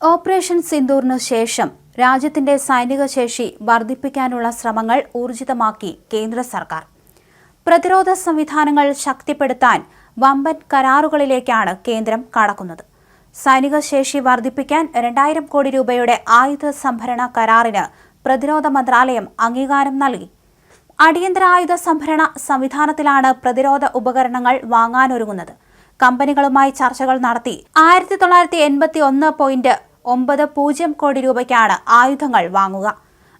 Operation സിന്ദൂറിന് ശേഷം രാജ്യത്തിന്റെ സൈനിക ശേഷി വർദ്ധിപ്പിക്കാനുള്ള ശ്രമങ്ങൾ ഊർജിതമാക്കി കേന്ദ്ര സർക്കാർ. പ്രതിരോധ സംവിധാനങ്ങൾ ശക്തിപ്പെടുത്താൻ വമ്പൻ കരാറുകളിലേക്കാണ് കേന്ദ്രം കടക്കുന്നത്. സൈനിക ശേഷി വർദ്ധിപ്പിക്കാൻ രണ്ടായിരം കോടി രൂപയുടെ ആയുധ സംഭരണ കരാറിന് പ്രതിരോധ മന്ത്രാലയം അംഗീകാരം നൽകി. അടിയന്തര ആയുധ സംഭരണ സംവിധാനത്തിലാണ് പ്രതിരോധ ഉപകരണങ്ങൾ വാങ്ങാനൊരുങ്ങുന്നത്. കമ്പനികളുമായി ചർച്ചകൾ നടത്തി ആയിരത്തി തൊള്ളായിരത്തി എൺപത്തി ഒന്ന് പോയിന്റ് ഒമ്പത് പൂജ്യം കോടി രൂപയ്ക്കാണ് ആയുധങ്ങൾ വാങ്ങുക.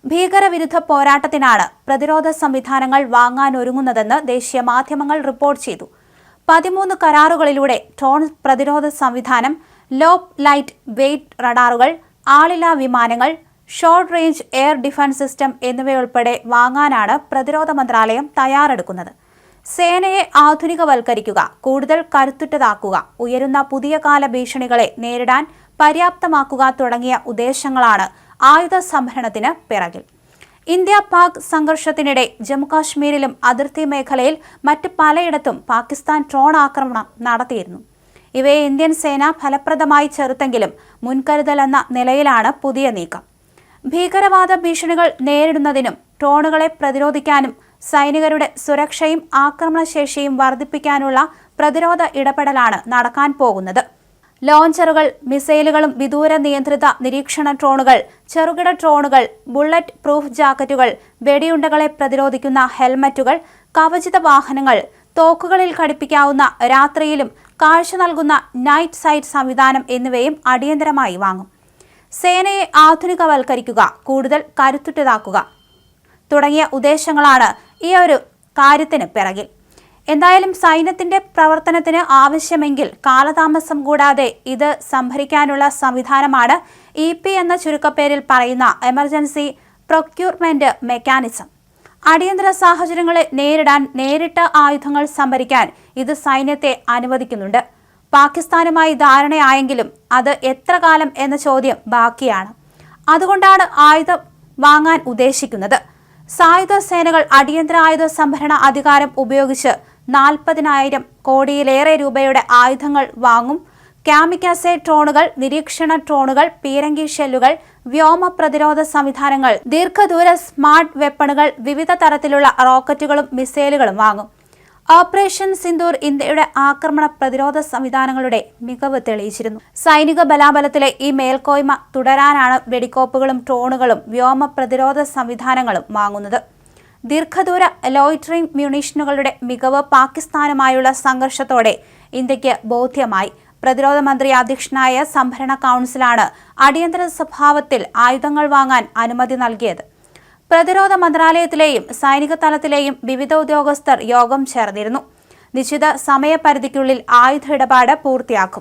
ഭീകരവിരുദ്ധ പോരാട്ടത്തിനാണ് പ്രതിരോധ സംവിധാനങ്ങൾ വാങ്ങാനൊരുങ്ങുന്നതെന്ന് ദേശീയ മാധ്യമങ്ങൾ റിപ്പോർട്ട് ചെയ്തു. പതിമൂന്ന് കരാറുകളിലൂടെ ഡ്രോൺ പ്രതിരോധ സംവിധാനം ലോ ലൈറ്റ് വെയ്റ്റ് റഡാറുകൾ ആളില്ലാ വിമാനങ്ങൾ short range air defence system എന്നിവയുൾപ്പെടെ വാങ്ങാനാണ് പ്രതിരോധ മന്ത്രാലയം തയ്യാറെടുക്കുന്നത്. സേനയെ ആധുനികവൽക്കരിക്കുക കൂടുതൽ കരുത്തുറ്റതാക്കുക ഉയരുന്ന പുതിയ കാല ഭീഷണികളെ നേരിടാൻ പര്യാപ്തമാക്കുക തുടങ്ങിയ ഉദ്ദേശങ്ങളാണ് ആയുധ സംഭരണത്തിന് പിറകിൽ. ഇന്ത്യ പാക് സംഘർഷത്തിനിടെ ജമ്മുകാശ്മീരിലും അതിർത്തി മേഖലയിൽ മറ്റ് പലയിടത്തും പാകിസ്ഥാൻ ഡ്രോൺ ആക്രമണം നടത്തിയിരുന്നു. ഇവയെ ഇന്ത്യൻ സേന ഫലപ്രദമായി ചെറുത്തെങ്കിലും മുൻകരുതൽ എന്ന നിലയിലാണ് പുതിയ നീക്കം. ഭീകരവാദ ഭീഷണികൾ നേരിടുന്നതിനും ഡ്രോണുകളെ പ്രതിരോധിക്കാനും സൈനികരുടെ സുരക്ഷയും ആക്രമണശേഷിയും വർദ്ധിപ്പിക്കാനുള്ള പ്രതിരോധ ഇടപെടലാണ് നടക്കാൻ പോകുന്നത്. ലോഞ്ചറുകൾ മിസൈലുകളും വിദൂര നിയന്ത്രിത നിരീക്ഷണ ഡ്രോണുകൾ ചെറുകിട ഡ്രോണുകൾ ബുള്ളറ്റ് പ്രൂഫ് ജാക്കറ്റുകൾ വെടിയുണ്ടകളെ പ്രതിരോധിക്കുന്ന ഹെൽമറ്റുകൾ കവചിത വാഹനങ്ങൾ തോക്കുകളിൽ ഘടിപ്പിക്കാവുന്ന രാത്രിയിലും കാഴ്ച നൽകുന്ന നൈറ്റ് സൈറ്റ് സംവിധാനം എന്നിവയും അടിയന്തരമായി വാങ്ങും. സേനയെ ആധുനികവൽക്കരിക്കുക കൂടുതൽ കരുത്തുറ്റതാക്കുക തുടങ്ങിയ ഉദ്ദേശങ്ങളാണ് ഈ ഒരു കാര്യത്തിന് പിറകിൽ. എന്തായാലും സൈന്യത്തിന്റെ പ്രവർത്തനത്തിന് ആവശ്യമെങ്കിൽ കാലതാമസം കൂടാതെ ഇത് സംഭരിക്കാനുള്ള സംവിധാനമാണ് ഇ പി എന്ന ചുരുക്കപ്പേരിൽ പറയുന്ന എമർജൻസി പ്രൊക്യൂർമെന്റ് മെക്കാനിസം. അടിയന്തര സാഹചര്യങ്ങളെ നേരിടാൻ നേരിട്ട് ആയുധങ്ങൾ സംഭരിക്കാൻ ഇത് സൈന്യത്തെ അനുവദിക്കുന്നുണ്ട്. പാകിസ്ഥാനുമായി ധാരണയായെങ്കിലും അത് എത്ര കാലം എന്ന ചോദ്യം ബാക്കിയാണ്. അതുകൊണ്ടാണ് ആയുധം വാങ്ങാൻ ഉദ്ദേശിക്കുന്നത്. സായുധ സേനകൾ അടിയന്തര ആയുധ സംഭരണ അധികാരം ഉപയോഗിച്ച് നാൽപ്പതിനായിരം കോടിയിലേറെ രൂപയുടെ ആയുധങ്ങൾ വാങ്ങും. ക്യാമിക്കാസെ ഡ്രോണുകൾ നിരീക്ഷണ ഡ്രോണുകൾ പീരങ്കി ഷെല്ലുകൾ വ്യോമ പ്രതിരോധ സംവിധാനങ്ങൾ ദീർഘദൂര സ്മാർട്ട് വെപ്പണുകൾ വിവിധ തരത്തിലുള്ള റോക്കറ്റുകളും മിസൈലുകളും വാങ്ങും. ഓപ്പറേഷൻ സിന്ദൂർ ഇന്ത്യയുടെ ആക്രമണ പ്രതിരോധ സംവിധാനങ്ങളുടെ മികവ് തെളിയിച്ചിരുന്നു. സൈനിക ബലാബലത്തിലെ ഈ മേൽക്കോയ്മ തുടരാനാണ് വെടിക്കോപ്പുകളും ഡ്രോണുകളും വ്യോമ പ്രതിരോധ സംവിധാനങ്ങളും വാങ്ങുന്നത്. ദീർഘദൂര ലോയിറ്ററിംഗ് മ്യൂണീഷനുകളുടെ മികവ് പാകിസ്ഥാനുമായുള്ള സംഘർഷത്തോടെ ഇന്ത്യയ്ക്ക് ബോധ്യമായി. പ്രതിരോധ മന്ത്രി അധ്യക്ഷനായ സംഭരണ കൗൺസിലാണ് അടിയന്തര സ്വഭാവത്തിൽ ആയുധങ്ങൾ വാങ്ങാൻ അനുമതി നൽകിയത്. പ്രതിരോധ മന്ത്രാലയത്തിലെയും സൈനിക തലത്തിലെയും വിവിധ ഉദ്യോഗസ്ഥർ യോഗം ചേർന്നിരുന്നു. നിശ്ചിത സമയപരിധിക്കുള്ളിൽ ആയുധ ഇടപാട് പൂർത്തിയാക്കും.